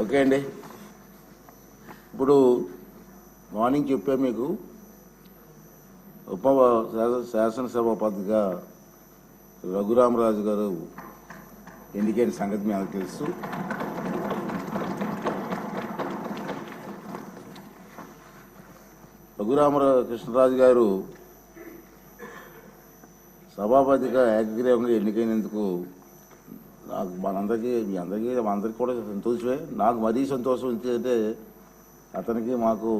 Okay అండి. ఇప్పుడు morning చెప్పా మీకు ఉప శాస- శాసనసభాపతిగా రఘురామరాజు గారు ఎన్నికైన సంగతి మీకు తెలుసు. రఘురామరా కృష్ణరాజు గారు సభాపతిగా ఏకగ్రీవంగా ఎన్నికైనందుకు నాకు మనందరికీ మీ అందరికీ అందరికీ కూడా సంతోషమే. నాకు మరీ సంతోషం ఎందుకంటే అతనికి మాకు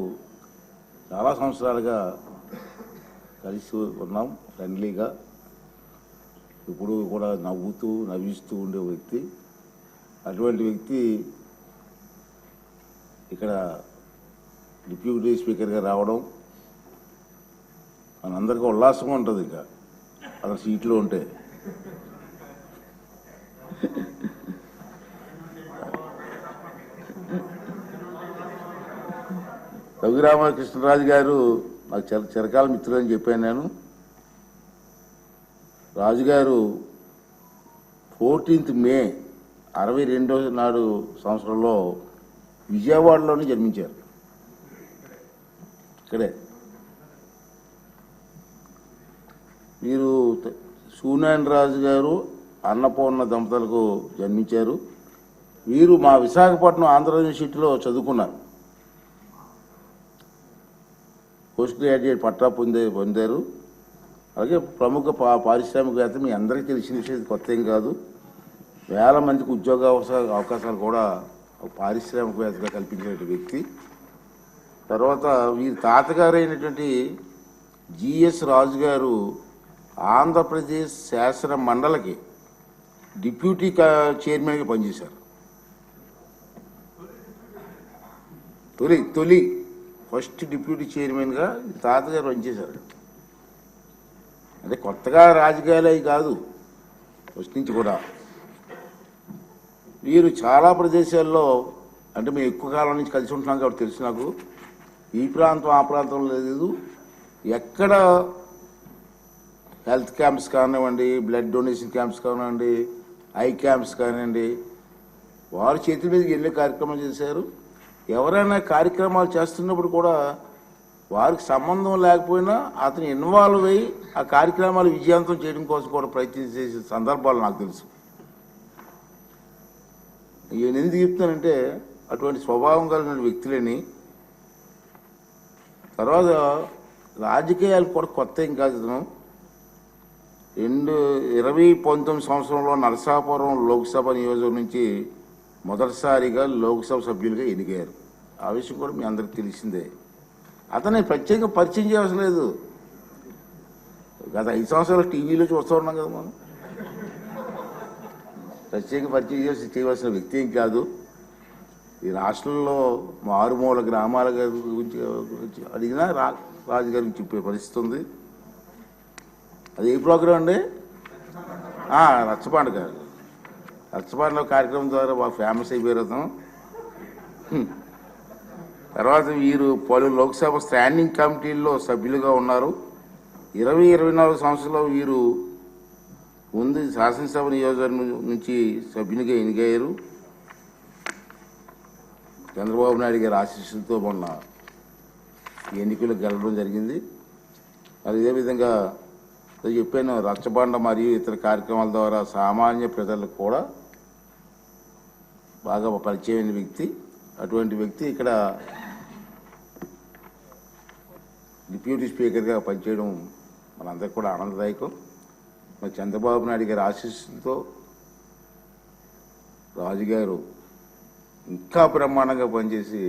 చాలా సంవత్సరాలుగా కలిసి ఉన్నాం ఫ్రెండ్లీగా. ఇప్పుడు కూడా నవ్వుతూ నవ్విస్తూ ఉండే వ్యక్తి. అటువంటి వ్యక్తి ఇక్కడ డిప్యూటీ స్పీకర్గా రావడం మనందరికీ ఉల్లాసంగా ఉంటుంది ఇక. అతను సీట్లో ఉంటే. రఘురామకృష్ణరాజు గారు నాకు చిర చిరకాల మిత్రులు అని చెప్పాను నేను. రాజుగారు ఫోర్టీన్త్ మే అరవై రెండో నాడు సంవత్సరంలో విజయవాడలోనే జన్మించారు. ఇక్కడే. వీరు త- సూనారాయణ రాజు గారు అన్నపూర్ణ దంపతులకు జన్మించారు. వీరు మా విశాఖపట్నం ఆంధ్ర యూనివర్సిటీలో చదువుకున్నారు. పోస్ట్ గ్రాడ్యుయేట్ పట్టా పొందే పొందారు. అలాగే ప్రముఖ పా పారిశ్రామికవేత్త మీ అందరికీ తెలిసిన విషయం కొత్త ఏం కాదు. వేల మందికి ఉద్యోగ అవకాశాలు కూడా ఒక పారిశ్రామికవేత్తగా కల్పించినటువంటి వ్యక్తి. తర్వాత వీరి తాతగారు అయినటువంటి జిఎస్ రాజు గారు ఆంధ్రప్రదేశ్ శాసన మండలికి డిప్యూటీ కా- చైర్మన్గా పనిచేశారు. తొలి తొలి ఫస్ట్ డిప్యూటీ చైర్మన్గా తాతగారు పనిచేశారు. అంటే కొత్తగా రాజకీయాలు అవి కాదు ఫస్ట్ నుంచి కూడా. వీరు చాలా ప్రదేశాల్లో అంటే మేము ఎక్కువ కాలం నుంచి కలిసి ఉంటున్నాం కాబట్టి తెలుసు నాకు. ఈ ప్రాంతం ఆ ప్రాంతం లేదు. ఎక్కడ హెల్త్ క్యాంప్స్ కానివ్వండి బ్లడ్ డొనేషన్ క్యాంప్స్ కానివ్వండి ఐ క్యాంప్స్ కానివ్వండి వారు చేతి మీదకి వెళ్ళే కార్యక్రమం చేశారు. ఎవరైనా కార్యక్రమాలు చేస్తున్నప్పుడు కూడా వారికి సంబంధం లేకపోయినా అతను ఇన్వాల్వ్ అయ్యి ఆ కార్యక్రమాలు విజయవంతం చేయడం కోసం కూడా ప్రయత్నం చేసే సందర్భాలు నాకు తెలుసు. నేను ఎందుకు చెప్తానంటే అటువంటి స్వభావం కలిగిన వ్యక్తులని తర్వాత రాజకీయాలు కూడా కొత్త ఏం కాదు ఇతను రెండు ఇరవై పంతొమ్మిది సంవత్సరంలో నరసాపురం లోక్సభ నియోజకం నుంచి మొదటిసారిగా లోక్సభ సభ్యులుగా ఎన్నికయ్యారు. ఆ విషయం కూడా మీ అందరికి తెలిసిందే. అతన్ని ప్రత్యేకంగా పరిచయం చేయవలసిన లేదు. గత ఐదు సంవత్సరాలు టీవీలో చూస్తూ ఉన్నాం కదా మనం. ప్రత్యేక పరిచయం చేసి చేయవలసిన వ్యక్తి ఏం కాదు. ఈ రాష్ట్రంలో మారుమూల గ్రామాల గురించి గురించి అడిగినా రా రాజుగారి గురించి చెప్పే పరిస్థితి ఉంది. అది ఏ ప్రోగ్రాం అండి? రచ్చపాండ గారు. రచ్చబండలో కార్యక్రమం ద్వారా బాగా ఫేమస్ అయిపోయారు తర్వాత వీరు పలు లోక్సభ స్టాండింగ్ కమిటీల్లో సభ్యులుగా ఉన్నారు. ఇరవై ఇరవై నాలుగు సంవత్సరాల్లో వీరు ముందు శాసనసభ నియోజకవర్గం నుంచి సభ్యునిగా ఎన్నికయ్యారు. చంద్రబాబు నాయుడు గారి ఆశీస్సులతో మొన్న ఎన్నికలు గెలవడం జరిగింది. అదేవిధంగా విధంగా చెప్పాను రచ్చబండ మరియు ఇతర కార్యక్రమాల ద్వారా సామాన్య ప్రజలకు కూడా బాగా పరిచయమైన వ్యక్తి. అటువంటి వ్యక్తి ఇక్కడ డిప్యూటీ స్పీకర్గా పనిచేయడం మనందరికీ కూడా ఆనందదాయకం. మరి చంద్రబాబు నాయుడు గారి ఆశీస్సులతో రాజుగారు ఇంకా బ్రహ్మాండంగా పనిచేసి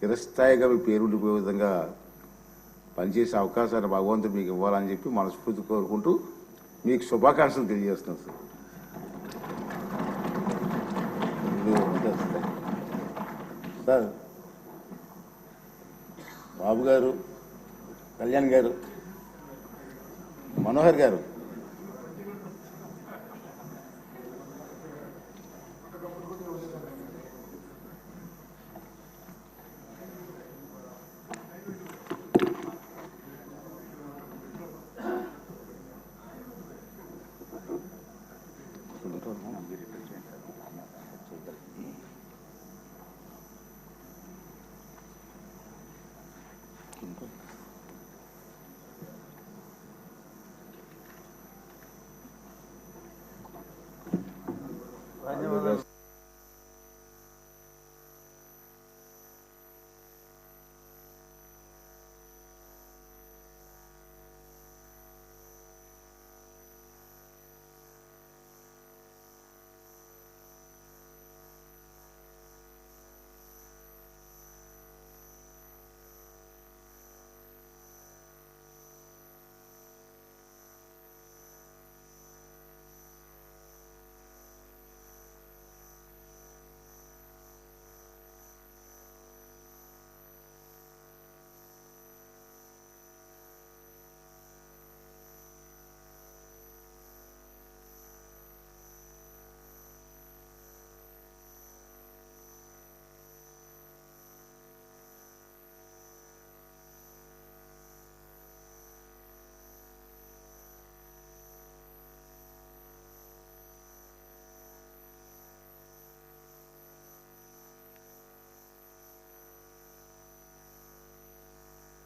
చిరస్థాయిగా మీ పేరుండిపోయే విధంగా పనిచేసే అవకాశాన్ని భగవంతుడు మీకు ఇవ్వాలని చెప్పి మనస్ఫూర్తి కోరుకుంటూ మీకు శుభాకాంక్షలు తెలియజేస్తున్నాను సార్. సార్ బాబు గారు కళ్యాణ్ గారు మనోహర్ గారు